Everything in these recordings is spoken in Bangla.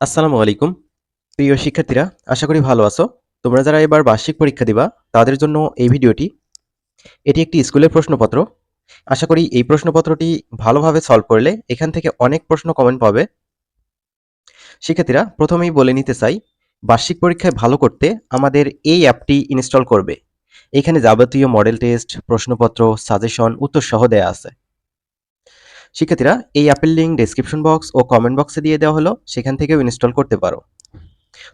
আসসালামু আলাইকুম। প্রিয় শিক্ষার্থীরা, আশা করি ভালো আছো। তোমরা যারা এবার বার্ষিক পরীক্ষা দিবা, তাদের জন্য এই ভিডিওটি এটি একটি স্কুলের প্রশ্নপত্র। আশা করি এই প্রশ্নপত্রটি ভালোভাবে সলভ করলে এখান থেকে অনেক প্রশ্ন কমেন্ট পাবে। শিক্ষার্থীরা, প্রথমেই বলে নিতে চাই, বার্ষিক পরীক্ষায় ভালো করতে আমাদের এই অ্যাপটি ইনস্টল করবে। এখানে যাবতীয় মডেল টেস্ট, প্রশ্নপত্র, সাজেশন উত্তর সহ দেয়া আছে। শিক্ষার্থীরা, এই অ্যাপের লিঙ্ক ডেসক্রিপশন বক্স ও কমেন্ট বক্সে দিয়ে দেওয়া হলো, সেখান থেকেও ইনস্টল করতে পারো।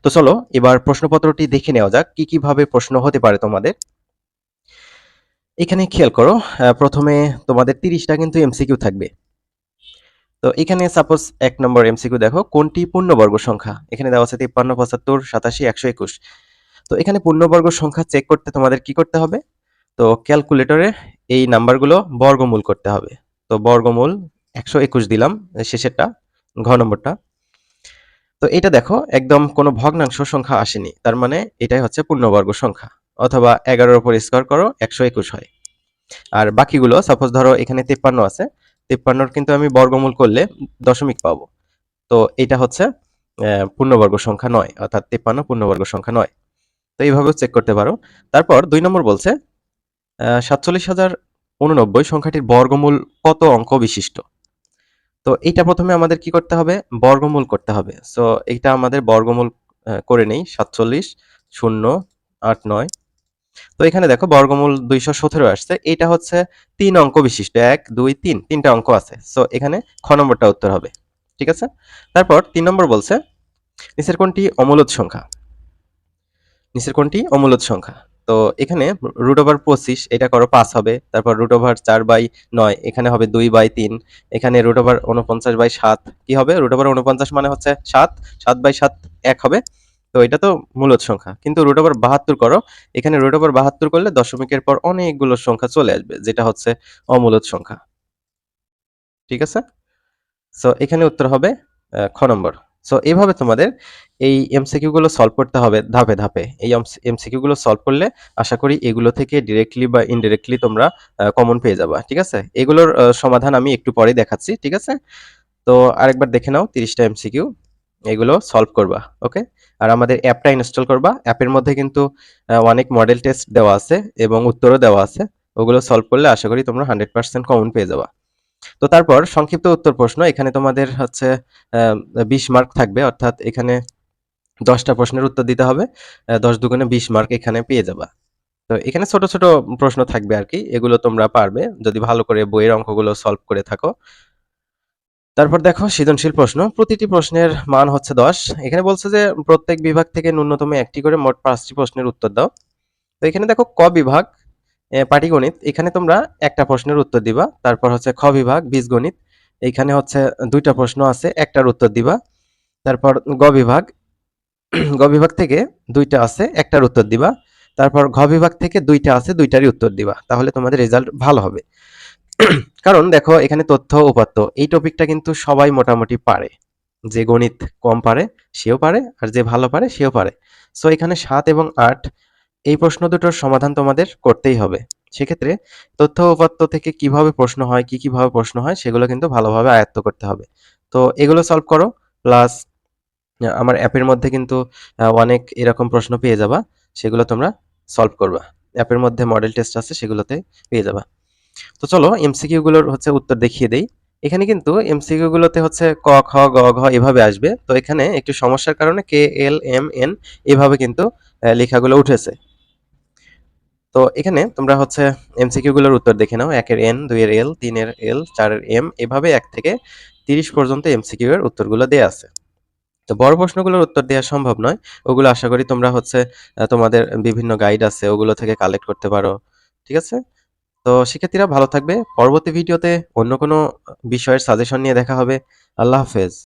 তো চলো, এবার প্রশ্নপত্রটি দেখে নেওয়া যাক, কি কীভাবে প্রশ্ন হতে পারে তোমাদের। এখানে খেয়াল করো প্রথমে তোমাদের তিরিশটা কিন্তু এমসিকিউ থাকবে। তো এখানে সাপোজ এক নম্বর এমসিকিউ দেখো, কোনটি পূর্ণবর্গ সংখ্যা? এখানে দেওয়া আছে তিপ্পান্ন, পঁচাত্তর, সাতাশি, একশো একুশ। তো এখানে পূর্ণবর্গ সংখ্যা চেক করতে তোমাদের কি করতে হবে? তো ক্যালকুলেটরে এই নাম্বারগুলো বর্গমূল করতে হবে। তো বর্গমূল একশো একুশ দিলাম শেষেরটা ঘ নম্বরটা। তো এটা দেখো, একদম কোনো ভগ্নাংশ সংখ্যা আসেনি। তার মানে এটাই হচ্ছে পূর্ণবর্গ সংখ্যা, অথবা এগারোর উপর স্কোয়ার করো, একশো একুশ হয়। আর বাকিগুলো সাপোজ ধরো এখানে তিপ্পান্ন আছে, তিপ্পান্নর কিন্তু আমি বর্গমূল করলে দশমিক পাবো। তো এটা হচ্ছে পূর্ণবর্গ সংখ্যা নয়, অর্থাৎ তিপ্পান্ন পূর্ণবর্গ সংখ্যা নয়। তো এইভাবেও চেক করতে পারো। তারপর দুই নম্বর বলছে সাতচল্লিশ হাজার উননব্বই সংখ্যাটির বর্গমূল কত অঙ্ক বিশিষ্ট? তো এইটা প্রথমে আমাদের কি করতে হবে? বর্গমূল করতে হবে। সো এইটা আমাদের বর্গমূল করে নেই। সাতচল্লিশ, শূন্য, আট, নয়। তো এখানে দেখো বর্গমূল দুইশো সতেরো আসছে। এটা হচ্ছে তিন অঙ্ক বিশিষ্ট। এক, দুই, তিন। তিনটা অঙ্ক আছে। সো এখানে খ নম্বরটা উত্তর হবে। ঠিক আছে? তারপর তিন নম্বর বলছে, নিচের কোনটি? অমূলদ সংখ্যা। নিচের কোনটি? অমূলদ সংখ্যা। তো এখানে রুট ওভার পঁচিশ, এটা করো পাঁচ হবে। তারপর রুট ওভার চার বাই নয়, এখানে হবে দুই বাই তিন। এখানে রুট ওভার উনপঞ্চাশ বাই সাত, কি হবে? রুট ওভার উনপঞ্চাশ মানে হচ্ছে সাত সাত বাই সাত এক হবে। তো এটা তো মূলত সংখ্যা। কিন্তু রুট ওভার বাহাত্তর করো, এখানে রুট ওভার বাহাত্তর করলে দশমিকের পর অনেকগুলো সংখ্যা চলে আসবে, যেটা হচ্ছে অমূলত সংখ্যা। ঠিক আছে? সো এখানে উত্তর হবে খ নম্বর। সো এইভাবে তোমাদের এই এমসিকিউ গুলো সলভ করতে হবে ধাপে ধাপে। এই এমসিকিউ গুলো সলভ করলে আশা করি এগুলো থেকে ডিরেক্টলি বা ইনডিরেক্টলি তোমরা কমন পেয়ে যাবা, ঠিক আছে? এগুলোর সমাধান আমি একটু পরে দেখাচ্ছি, ঠিক আছে? তো আরেকবার দেখে নাও তিরিশটা এমসিকিউ এগুলো সলভ করবা ওকে আর আমাদের অ্যাপটা ইনস্টল করবা। অ্যাপের মধ্যে কিন্তু অনেক মডেল টেস্ট দেওয়া আছে এবং উত্তরও দেওয়া আছে। ওগুলো সলভ করলে আশা করি তোমরা হান্ড্রেড পার্সেন্ট কমন পেয়ে যাবা। তো তারপর সংক্ষিপ্ত উত্তর প্রশ্ন, এখানে তোমাদের হচ্ছে বিশ মার্ক থাকবে, অর্থাৎ এখানে দশটা প্রশ্নের উত্তর দিতে হবে দশ দুগুণে বিশ মার্ক এখানে পেয়ে যাবা। তো এখানে ছোট ছোট প্রশ্ন থাকবে আর কি, এগুলো তোমরা পারবে, যদি ভালো করে বইয়ের অঙ্কগুলো সলভ করে থাকো। তারপর দেখো সৃজনশীল প্রশ্ন, প্রতিটি প্রশ্নের মান হচ্ছে দশ। এখানে বলছে যে প্রত্যেক বিভাগ থেকে ন্যূনতম একটি করে মোট পাঁচটি প্রশ্নের উত্তর দাও। তো এখানে দেখো ক বিভাগ পাটিগণিত। এখানে তোমরা একটা প্রশ্নের উত্তর দিবা, তারপর হচ্ছে খ বিভাগ, বীজগণিত। এখানে হচ্ছে দুইটা প্রশ্ন আছে, একটার উত্তর দিবা। তারপর গ বিভাগ। গ বিভাগ থেকে দুইটা আছে, একটার উত্তর দিবা। তারপর ঘ বিভাগ থেকে দুইটা আছে, দুইটারই উত্তর দিবা। তাহলে তোমাদের রেজাল্ট ভালো হবে। কারণ দেখো, এখানে তথ্য উপাত্ত, এই টপিকটা কিন্তু সবাই মোটামুটি পারে। যে গণিত কম পারে, সেও পারে, আর যে ভালো পারে, সেও পারে। সো এখানে সাত এবং আট এই প্রশ্ন দুটোর সমাধান তোমাদের করতেই হবে। সেক্ষেত্রে তথ্য উপাত্ত থেকে কীভাবে প্রশ্ন হয়, কি কীভাবে প্রশ্ন হয়, সেগুলো কিন্তু ভালোভাবে আয়ত্ত করতে হবে। তো এগুলো সলভ করো প্লাস আমার অ্যাপের মধ্যে কিন্তু অনেক এরকম প্রশ্ন পেয়ে যাবা, সেগুলো তোমরা সলভ করবা। অ্যাপের মধ্যে মডেল টেস্ট আছে, সেগুলোতে পেয়ে যাবা। তো চলো এমসিকিউ গুলোর হচ্ছে উত্তর দেখিয়ে দেই। এখানে কিন্তু এমসিকিউ গুলোতে হচ্ছে ক, খ, গ, ঘ এভাবে আসবে। তো এখানে একটু সমস্যার কারণে কে এল এম এন এভাবে কিন্তু লেখাগুলো উঠেছে। তো এখানে তোমরা হচ্ছে এমসিকিউ গুলোর উত্তর দেখে নাও। একের এন দুইয়ের এল তিনের এল চারের এম এভাবে এক থেকে তিরিশ পর্যন্ত এমসিকিউ এর উত্তরগুলো দেয়া আছে। তো বড় প্রশ্নগুলোর উত্তর দেওয়া সম্ভব নয়। ওগুলো আশা করি তোমরা হচ্ছে তোমাদের বিভিন্ন গাইড আছে, ওগুলো থেকে কালেক্ট করতে পারো। ঠিক আছে? তো শিক্ষার্থীরা ভালো থাকবে। পরবর্তী ভিডিওতে অন্য কোনো বিষয়ের সাজেশন নিয়ে দেখা হবে। আল্লাহ হাফেজ।